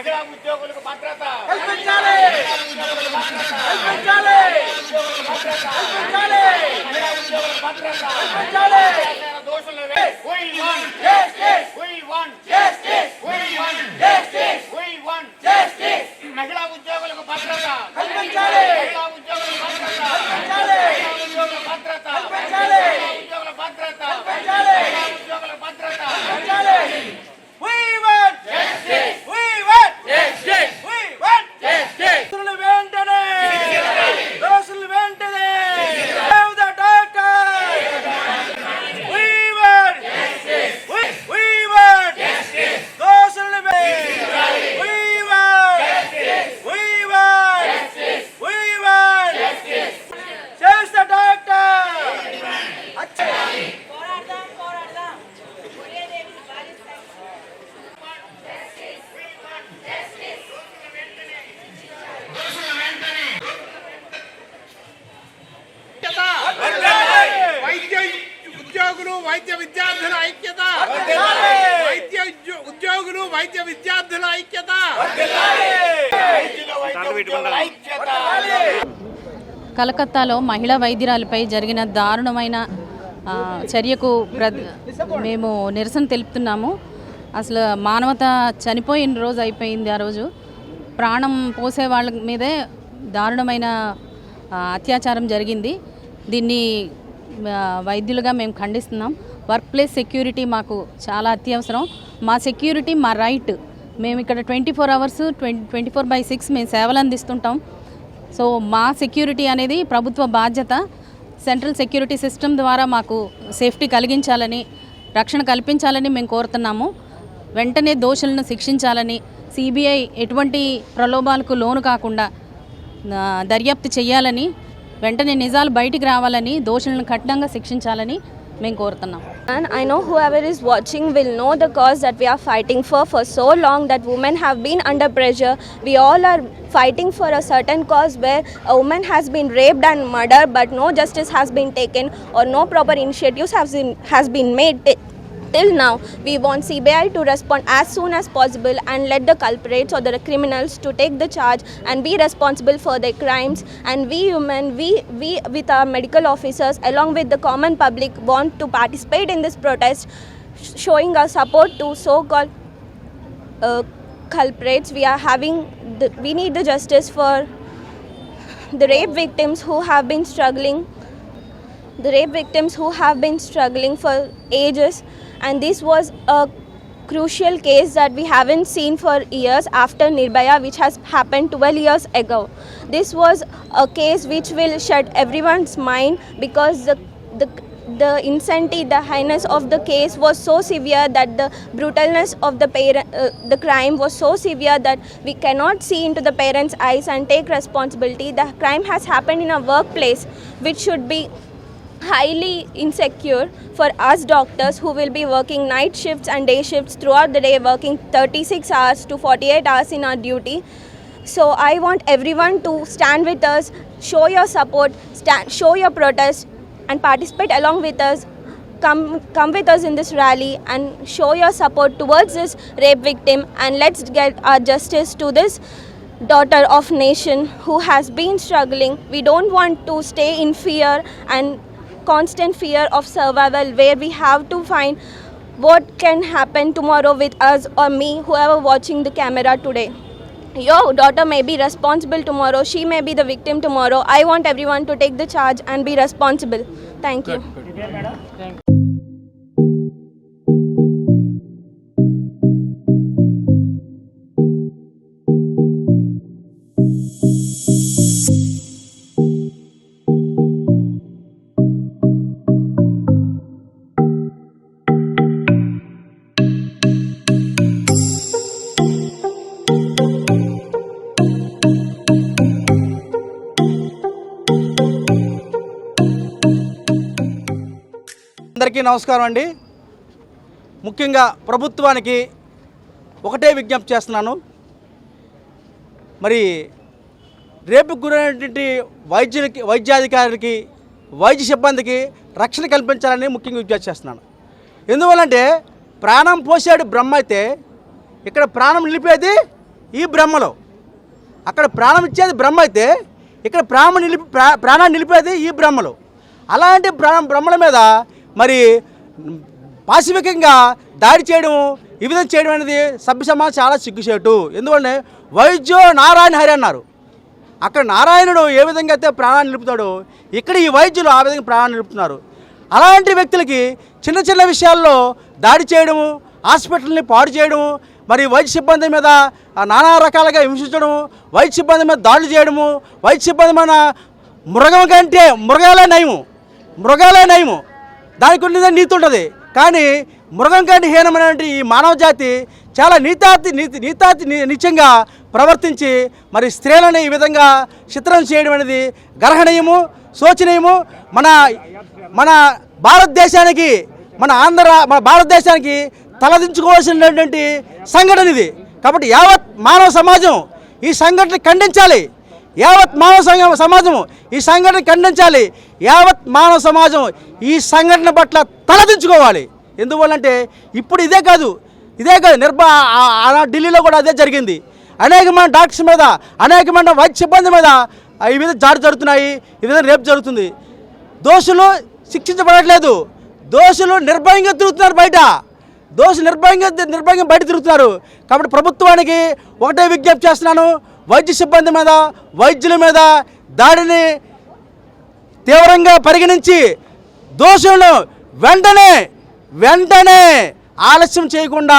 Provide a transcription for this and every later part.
మహిళా ఉద్యోగులకు భద్రత. కల్పించాలి. కల్పించాలి. కల్పించాలి. మహిళా ఉద్యోగులకు భద్రత. కల్పించాలి. దోషులు Justice! We want Justice! We want Justice! We want Justice! మహిళా ఉద్యోగులకు భద్రత కల్పించాలి మహిళా ఉద్యోగులకు భద్రత కల్పించాలి మహిళా ఉద్యోగుల భద్రత కల్పించాలి మహిళా ఉద్యోగుల భద్రత కల్పించాలి మహిళా ఉద్యోగుల భద్రత కల్పించాలి We want justice! We want justice! We want justice! దోషులు వెంటనే దోషులు వెంటనే Save the doctor! We want justice! We, we want justice! దోషులు వెంటనే We want justice! We want justice! We want justice! Save the doctor! పోరాడదాం పోరాడదాం పోయేదేమి పాలిస్తాం వైద్య ఉద్యోగులు వైద్య విద్యార్థుల ఐక్యత. వైద్య ఉద్యో- ఉద్యోగులు వైద్య విద్యార్థుల ఐక్యత. కలకత్తాలో మహిళా వైద్యురాలిపై జరిగిన దారుణమైన చర్యకు ప్ర మేము నిరసన తెలుపుతున్నాము. అసలు మానవత చనిపోయిన రోజు అయిపోయింది ఆ రోజు. ప్రాణం పోసే వాళ్ళ మీదే దారుణమైన అత్యాచారం జరిగింది. దీన్ని వైద్యులుగా మేము ఖండిస్తున్నాం. వర్క్ ప్లేస్ సెక్యూరిటీ మాకు చాలా అత్యవసరం. మా సెక్యూరిటీ మా రైట్. మేము ఇక్కడ twenty four hours twenty twenty four by six మేము సేవలు అందిస్తుంటాం. సో మా సెక్యూరిటీ అనేది ప్రభుత్వ బాధ్యత. సెంట్రల్ సెక్యూరిటీ సిస్టమ్ ద్వారా మాకు సేఫ్టీ కలిగించాలని రక్షణ కల్పించాలని మేము కోరుతున్నాము. వెంటనే దోషులను శిక్షించాలని సిబిఐ ఎటువంటి ప్రలోభాలకు లోను కాకుండా దర్యాప్తు చేయాలని వెంటనే నిజాలు బయటికి రావాలని దోషులను కఠినంగా శిక్షించాలని మేము కోరుతున్నాం And I know whoever is watching will know the cause that we are fighting for for so long that women have been under pressure. We all are fighting for a certain cause where a woman has been raped and murdered, but no justice has been taken or no proper initiatives has been, has been made. Till now, we want CBI to respond as soon as possible and let the culprits or the criminals to take the charge and be responsible for their crimes. And we human, we, we with our medical officers along with the common public want to participate in this protest, showing our support to so-called uh, culprits. We are having, the, we need the justice for the rape victims who have been struggling the rape victims who have been struggling for ages and this was a crucial case that we haven't seen for years after nirbhaya which has happened 12 years ago this was a case which will shut everyone's mind because the the the insanity, the highness of the case was so severe that the brutalness of the parent, uh, the crime was so severe that we cannot see into the parents' eyes and take responsibility. The crime has happened in a workplace, which should be highly insecure for us doctors who will be working night shifts and day shifts throughout the day, working 36 hours to 48 hours in our duty. So I want everyone to stand with us, show your support, stand, show your protest, and participate along with us. Come, come with us in this rally and show your support towards this rape victim and let's get our justice to this daughter of nation who has been struggling. We don't want to stay in fear and constant fear of survival where we have to find what can happen tomorrow with us or me, whoever watching the camera today. Your daughter may be responsible tomorrow, she may be the victim tomorrow. I want everyone to take the charge and be responsible. Thank you. అందరికీ నమస్కారం అండి. ముఖ్యంగా ప్రభుత్వానికి ఒకటే విజ్ఞప్తి చేస్తున్నాను. మరి రేపు గురైనటువంటి వైద్యులకి వైద్యాధికారులకి వైద్య సిబ్బందికి రక్షణ కల్పించాలని ముఖ్యంగా విజ్ఞప్తి చేస్తున్నాను. ఎందువల్లంటే ప్రాణం పోసాడు బ్రహ్మ అయితే ఇక్కడ ప్రాణం నిలిపేది ఈ బ్రహ్మలో. అక్కడ ప్రాణం ఇచ్చేది బ్రహ్మ అయితే ఇక్కడ ప్రాణం నిలిపి ప్రాణాన్ని నిలిపేది ఈ బ్రహ్మలు. అలాంటి ప్రాణం బ్రహ్మల మీద మరి పాశవికంగా దాడి చేయడం ఈ విధంగా చేయడం అనేది సభ్య సమాజం చాలా సిగ్గుచేటు. ఎందుకంటే వైద్యో నారాయణ హరి అన్నారు. అక్కడ నారాయణుడు ఏ విధంగా అయితే ప్రాణాన్ని నిలుపుతాడో ఇక్కడ ఈ వైద్యులు ఆ విధంగా ప్రాణాన్ని నిలుపుతున్నారు. అలాంటి వ్యక్తులకి చిన్న చిన్న విషయాల్లో దాడి చేయడము హాస్పిటల్ని పాడు చేయడము మరి వైద్య సిబ్బంది మీద నానా రకాలుగా హింసించడము వైద్య సిబ్బంది మీద దాడులు చేయడము వైద్య సిబ్బంది మన మృగం కంటే మృగాలే నయము. మృగాలే నయము. దానికి ఉన్నదే నీతి ఉంటుంది. కానీ మృగం కంటే హీనమైనటువంటి ఈ మానవ జాతి చాలా నీతాతి నీతి నీతాతి నిత్యంగా ప్రవర్తించి మరి స్త్రీలను ఈ విధంగా చిత్రం చేయడం అనేది గర్హనీయము శోచనీయము. మన మన భారతదేశానికి మన ఆంధ్ర మన భారతదేశానికి తలదించుకోవాల్సినటువంటి సంఘటన ఇది. కాబట్టి యావత్ మానవ సమాజం ఈ సంఘటన ఖండించాలి. యావత్ మానవ సంఘం సమాజం ఈ సంఘటన ఖండించాలి. యావత్ మానవ సమాజం ఈ సంఘటన పట్ల తలదించుకోవాలి. ఎందువల్లంటే ఇప్పుడు ఇదే కాదు ఇదే కాదు నిర్భ ఢిల్లీలో కూడా అదే జరిగింది. అనేకమైన డాక్టర్స్ మీద అనేకమైన వైద్య సిబ్బంది మీద ఈ మీద జాడు జరుగుతున్నాయి ఈ విధంగా రేపు జరుగుతుంది. దోషులు శిక్షించబడట్లేదు. దోషులు నిర్భయంగా తిరుగుతున్నారు బయట. దోషులు నిర్భయంగా నిర్భయంగా బయట తిరుగుతున్నారు. కాబట్టి ప్రభుత్వానికి ఒకటే విజ్ఞప్తి చేస్తున్నాను. వైద్య సిబ్బంది మీద వైద్యుల మీద దాడిని తీవ్రంగా పరిగణించి దోషులను వెంటనే వెంటనే ఆలస్యం చేయకుండా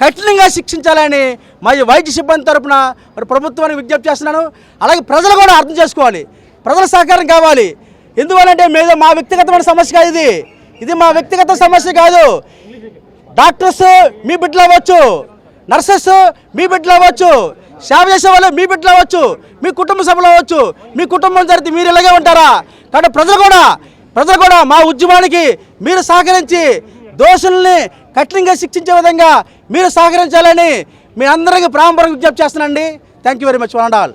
కఠినంగా శిక్షించాలని మరి వైద్య సిబ్బంది తరపున మరి ప్రభుత్వానికి విజ్ఞప్తి చేస్తున్నాను. అలాగే ప్రజలు కూడా అర్థం చేసుకోవాలి. ప్రజల సహకారం కావాలి. ఎందువల్లంటే మీద మా వ్యక్తిగతమైన సమస్య కాదు ఇది. ఇది మా వ్యక్తిగత సమస్య కాదు. డాక్టర్స్ మీ బిడ్డలు అవ్వచ్చు. నర్సెస్ మీ బిడ్డలు అవ్వచ్చు. సేవ చేసే వాళ్ళు మీ బిడ్డలు అవ్వచ్చు మీ కుటుంబ సభ్యులు అవ్వచ్చు మీ కుటుంబం జరిగితే మీరు ఇలాగే ఉంటారా? కాబట్టి ప్రజలు కూడా ప్రజలు కూడా మా ఉద్యమానికి మీరు సహకరించి దోషుల్ని కఠినంగా శిక్షించే విధంగా మీరు సహకరించాలని మీ అందరికీ ప్రారంభంగా విజ్ఞప్తి చేస్తున్నానండి. Thank you very much one all